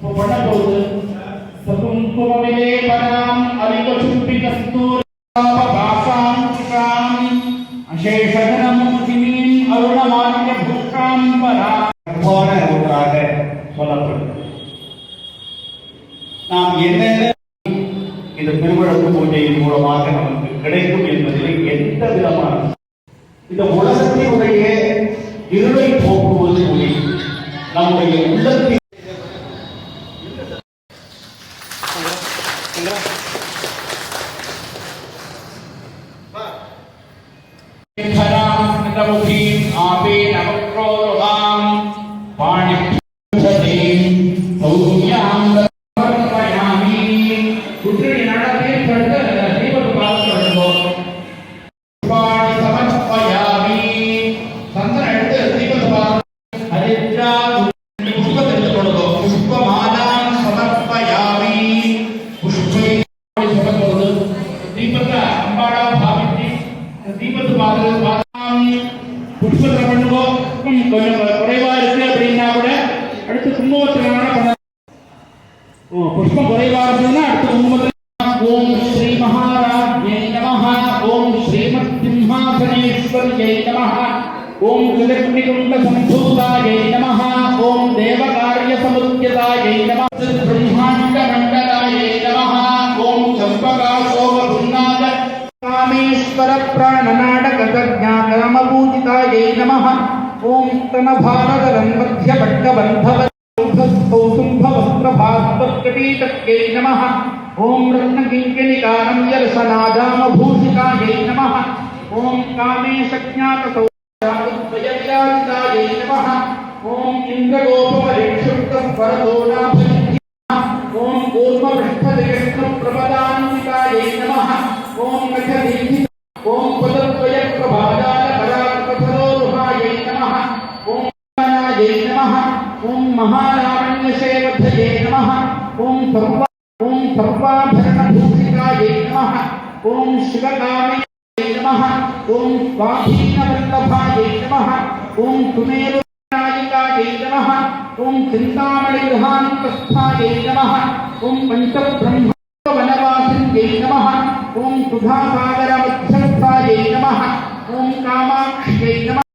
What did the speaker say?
பண்ண போகுது அருணமானிய புஷ்காம் பரா போன ஒன்றாக நாம் என்னென்ன இந்த பூஜையின் மூலமாக நமக்கு கிடைக்கும் என்பதில் எந்த விதமான இந்த உலகத்தினுடைய ఇంద్ర ఆపే నవక్రో புஷ்பை சொல்லப்படுது தீபத்தை அம்பாடா பாவித்து தீபத்து பார்த்து பார்த்தாம் புஷ்பத்தை பண்ணுவோம் கொஞ்சம் குறைவா இருக்கு அப்படின்னா கூட அடுத்து குங்குமத்தில் வேணா பண்ண ஓ, புஷ்பம் குறைவா இருந்ததுன்னா அடுத்து குங்குமத்தில் ஓம் ஸ்ரீ மகாராஜ்யை நமः ஓம் ஸ்ரீமத் சிம்ஹாசனேஸ்வரியை நமः ஓம் கிருதகுண்ட சம்பூதாயை நமः प्राणनाटक ज्ञानमपूजितायै नमः। ॐ मध्यभट्टबन्धव नमः। ॐ रत्नकिङ्किणिकारं यलसनादामभूषितायै नमः। ॐ कामेशज्ञातसौजातद्वयविराजितायै नमः। ॐ इन्द्रगोपमरिक्षुप्तस्वरदोलाभि ओम कूर्मपृष्ठदेशप्रपदान्वितायै नमः। ओम कठदीहि श्रीमद्भ्यजे नमः ॐ सर्वा ॐ सर्वाभरणभूषिकायै नमः ॐ शिवकामयै नमः ॐ स्वाधीनवल्लभायै नमः ॐ कुमेरुनायिकायै नमः ॐ चिन्तामणिगृहान्तस्थायै नमः ॐ पञ्चब्रह्मवनवासिन्यै नमः ॐ सुधासागरमध्यस्थायै नमः ॐ कामाक्ष्यै नमः